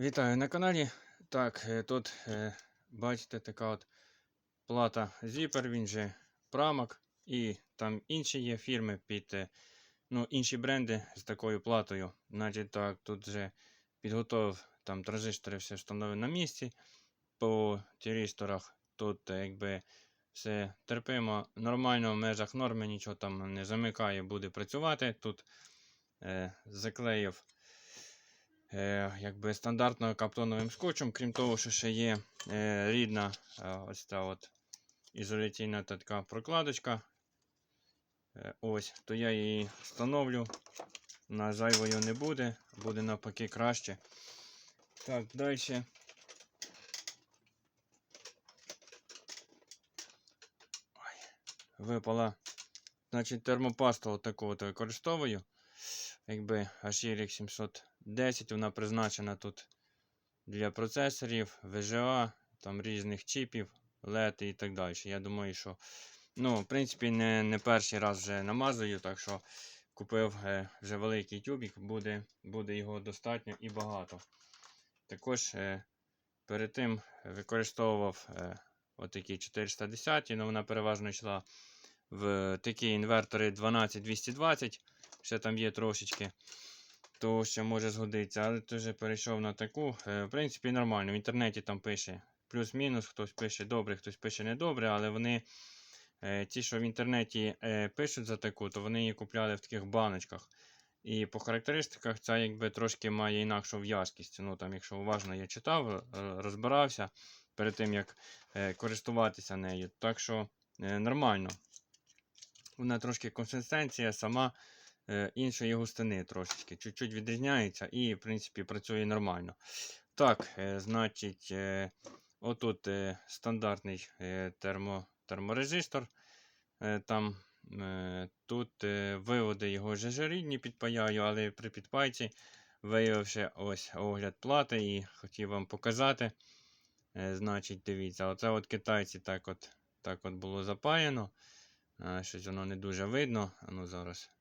Вітаю на каналі. Так, е, тут е, бачите така от плата Zipper, він же Pramag. І там інші є фірми під е, ну, інші бренди з такою платою. Значить так, тут вже підготовив там транзистори все встановив на місці. По тірісторах тут якби все терпимо, нормально в межах норми, нічого там не замикає, буде працювати. Тут е, заклеїв е, якби стандартно каптоновим скотчем, крім того, що ще є е, рідна е, ось ця от ізоляційна така прокладочка. Е, ось, то я її встановлю. На зайвою не буде, буде навпаки краще. Так, далі. Випала. Значить, термопасту отаку от використовую. Якби HRX 710 вона призначена тут для процесорів, VGA, там різних чіпів, LED і так далі. Я думаю, що ну, в принципі, не, не перший раз вже намазую, так що купив е, вже великий тюбік, буде, буде його достатньо і багато. Також е, перед тим використовував е, отакі 410, але вона переважно йшла в такі інвертори 12220 ще там є трошечки, то ще може згодитися. Але ти вже перейшов на таку. Е, В принципі, нормально. В інтернеті там пише плюс-мінус, хтось пише добре, хтось пише недобре, але вони, е, ті, що в інтернеті е, пишуть за таку, то вони її купляли в таких баночках. І по характеристиках ця якби трошки має інакшу в'язкість. Ну, там, якщо уважно я читав, розбирався перед тим, як користуватися нею. Так що нормально. Вона трошки консистенція сама іншої густини трошечки. Чуть-чуть відрізняється і, в принципі, працює нормально. Так, е, значить, е, отут е, стандартний е, термо, терморезистор. Е, там е, Тут е, виводи його вже рідні підпаяю, але при підпайці виявивши ось огляд плати і хотів вам показати. Е, значить, дивіться, оце от китайці так от, так от було запаяно. Щось воно не дуже видно. А ну зараз.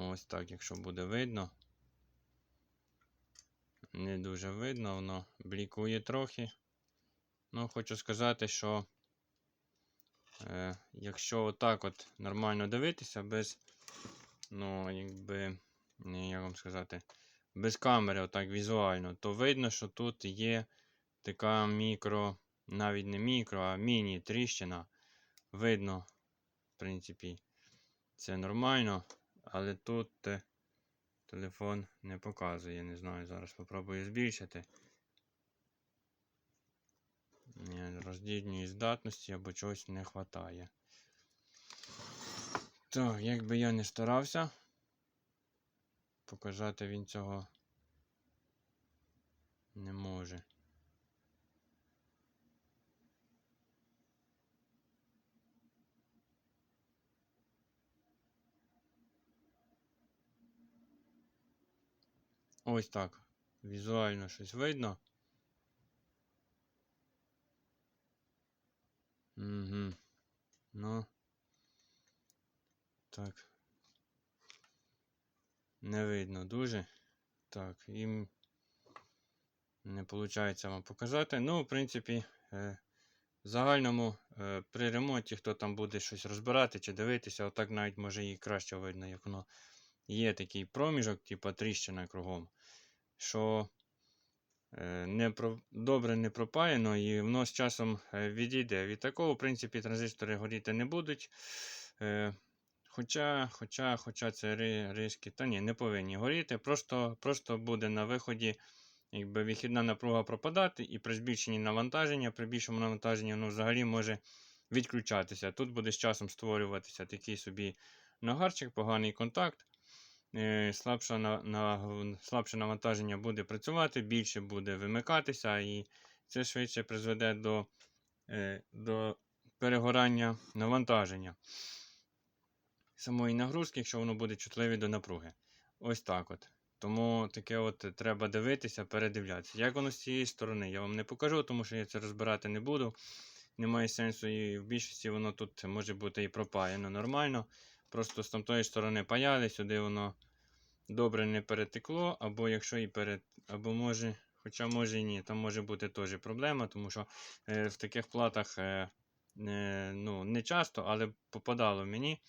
Ось так, якщо буде видно. Не дуже видно, воно блікує трохи. Ну, хочу сказати, що е, якщо отак от нормально дивитися, без, ну, якби, не, як вам сказати, без камери, отак візуально, то видно, що тут є така мікро, навіть не мікро, а міні-тріщина. Видно, в принципі, це нормально, але тут е, телефон не показує. Не знаю, зараз спробую збільшити. Ні, здатності або чогось не вистачає. Так, як би я не старався, показати він цього не може. Ось так. Візуально щось видно. Угу. Ну. Так. Не видно дуже. Так, їм не виходить вам показати. Ну, в принципі, е, в загальному е, при ремонті, хто там буде щось розбирати чи дивитися, отак навіть може і краще видно, як воно є такий проміжок, типу тріщина кругом, що е, не про, добре не пропаяно і воно з часом е, відійде. Від такого, в принципі, транзистори горіти не будуть. Е, Хоча хоча, хоча це ри, риски, та ні, не повинні горіти. Просто просто буде на виході якби вихідна напруга пропадати, і при збільшенні навантаження, при більшому навантаженні воно взагалі може відключатися. Тут буде з часом створюватися такий собі нагарчик, поганий контакт. Е, слабше, на, на, слабше навантаження буде працювати, більше буде вимикатися, і це швидше призведе до, е, до перегорання навантаження самої нагрузки, якщо воно буде чутливе до напруги. Ось так от. Тому таке от треба дивитися, передивлятися. Як воно з цієї сторони, я вам не покажу, тому що я це розбирати не буду. Немає сенсу, і в більшості воно тут може бути і пропаяно нормально. Просто з тамтої сторони паяли, сюди воно добре не перетекло, або якщо і перет... або може, хоча може і ні, там може бути теж проблема, тому що е, в таких платах е, е, ну, не часто, але попадало мені.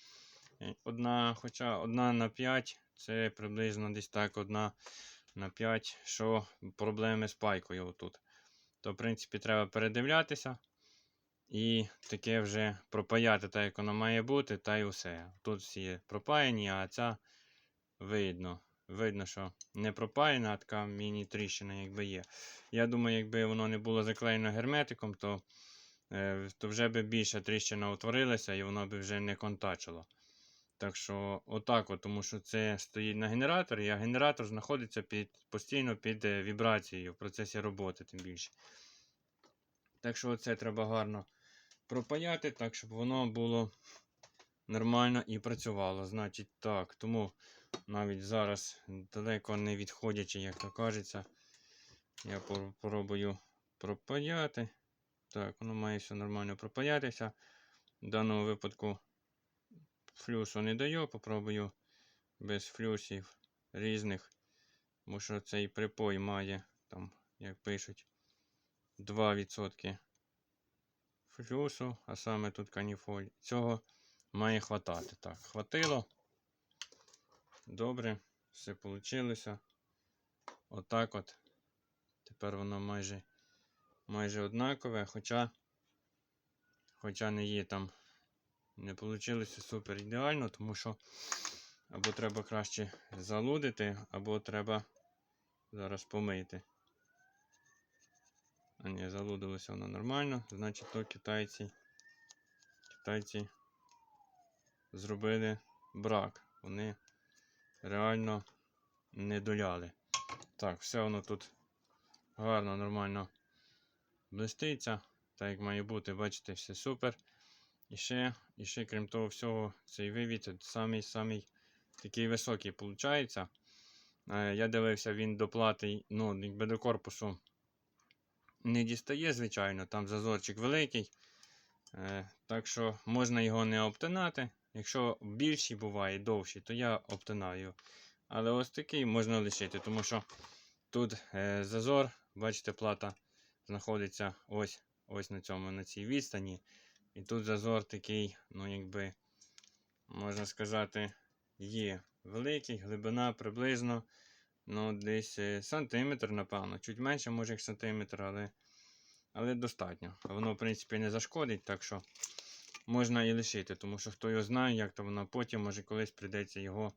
Е, Одна, хоча одна на 5, це приблизно десь так, одна на 5, що проблеми з пайкою отут. То, в принципі, треба передивлятися. І таке вже пропаяти так, як воно має бути, та й усе. Тут всі пропаяні, а ця видно. Видно, що не пропаяна, а така міні-тріщина якби є. Я думаю, якби воно не було заклеєно герметиком, то, е, то вже би більша тріщина утворилася і воно би вже не контачило. Так що, отак, от, тому що це стоїть на генераторі, а генератор знаходиться під, постійно під е, вібрацією в процесі роботи, тим більше. Так що це треба гарно пропаяти, так, щоб воно було нормально і працювало. Значить, так, тому навіть зараз, далеко не відходячи, як то кажеться, я попробую пропаяти. Так, воно має все нормально пропаятися. В даному випадку флюсу не даю, попробую без флюсів різних. Тому що цей припой має, там, як пишуть, 2% флюсу, а саме тут каніфоль. Цього має хватати. Так, хватило. Добре, все вийшло. Отак от. Тепер воно майже майже однакове, хоча, хоча не є там, не вийшло супер ідеально, тому що або треба краще залудити, або треба зараз помити. А ні, залудилося воно нормально. Значить, то китайці, китайці зробили брак. Вони реально не доляли. Так, все воно тут гарно, нормально блиститься. Так як має бути, бачите, все супер. І ще, і ще, крім того всього, цей вивід самий-самий такий високий виходить. Я дивився, він до плати, ну, якби до корпусу не дістає, звичайно, там зазорчик великий. Е, так що можна його не обтинати. Якщо більший буває, довший, то я обтинаю. Але ось такий можна лишити, тому що тут е, зазор, бачите, плата знаходиться ось ось на цьому, на цій відстані. І тут зазор такий, ну якби, можна сказати, є великий, глибина приблизно ну, десь е, сантиметр, напевно. Чуть менше, може, як сантиметр, але але достатньо. Воно, в принципі, не зашкодить, так що можна і лишити, тому що хто його знає, як то воно потім, може колись прийдеться його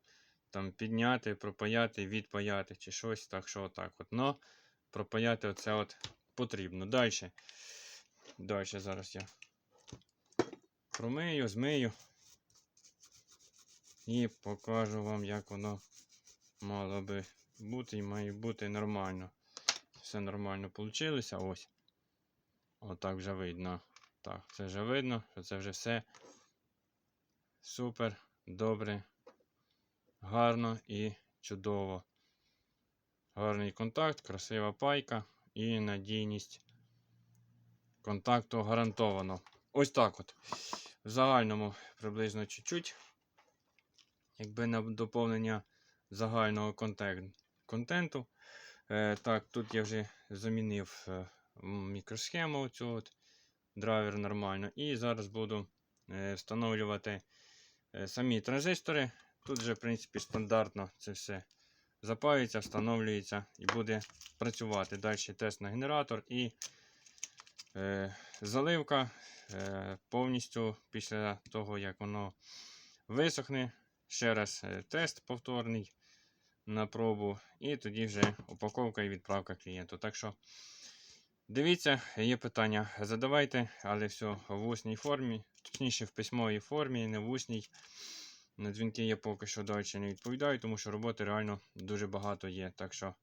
там підняти, пропаяти, відпаяти чи щось. Так що отак от. Но пропаяти оце от потрібно. Далі. Далі зараз я промию, змию і покажу вам, як воно мало би бути і має бути нормально. Все нормально вийшло. Ось. Отак вже видно. Так, це вже видно, що це вже все супер, добре, гарно і чудово. Гарний контакт, красива пайка і надійність контакту гарантовано. Ось так от. В загальному приблизно чуть-чуть. Якби на доповнення загального контент, контенту. Е, Так, тут я вже замінив е, мікросхему. оцю от, драйвер нормально. І зараз буду е, встановлювати самі транзистори. Тут вже, в принципі, стандартно це все запаюється, встановлюється і буде працювати. Далі тест на генератор і е, заливка е, повністю після того, як воно висохне. Ще раз тест повторний на пробу, і тоді вже упаковка і відправка клієнту. Так що дивіться, є питання, задавайте, але все в усній формі, точніше в письмовій формі, не в усній. На дзвінки я поки що далі не відповідаю, тому що роботи реально дуже багато є. Так що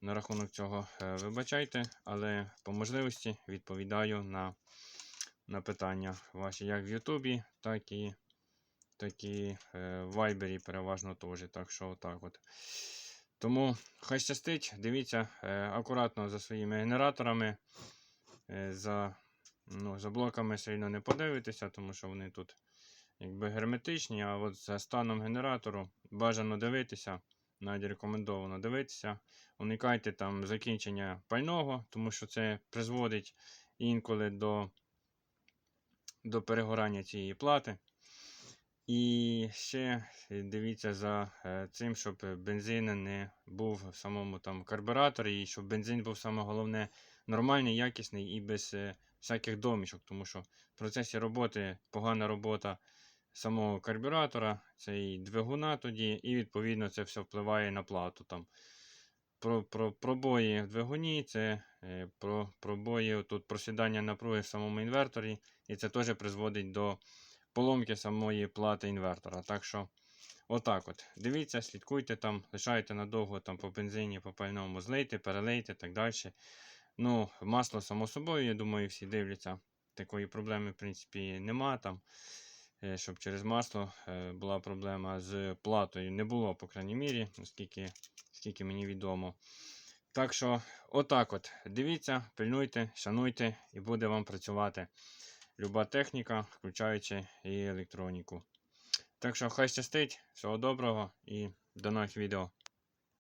на рахунок цього е, вибачайте, але по можливості відповідаю на на питання ваші як в Ютубі, так і так і е, в Вайбері переважно теж. Так що отак от. Тому хай щастить, дивіться е, акуратно за своїми генераторами. Е, за ну, за блоками сильно не подивитися, тому що вони тут якби герметичні, а от за станом генератору бажано дивитися. навіть рекомендовано дивитися. Уникайте там закінчення пального, тому що це призводить інколи до, до перегорання цієї плати. І ще дивіться за е, цим, щоб бензин не був в самому там карбюраторі, і щоб бензин був саме головне нормальний, якісний і без е, всяких домішок, тому що в процесі роботи погана робота самого карбюратора, це і двигуна тоді, і відповідно це все впливає на плату. Там. Про, про пробої в двигуні, це е, про пробої тут просідання напруги в самому інверторі, і це теж призводить до поломки самої плати інвертора. Так що, отак от. Дивіться, слідкуйте там, лишайте надовго там по бензині, по пальному, злийте, перелийте так далі. Ну, масло, само собою, я думаю, всі дивляться. Такої проблеми, в принципі, нема там. е, Щоб через масло е, була проблема з платою. Не було, по крайній мірі, наскільки скільки мені відомо. Так що, отак от. Дивіться, пильнуйте, шануйте, і буде вам працювати люба техніка, включаючи і електроніку. Так що, хай щастить, всього доброго і до нових відео.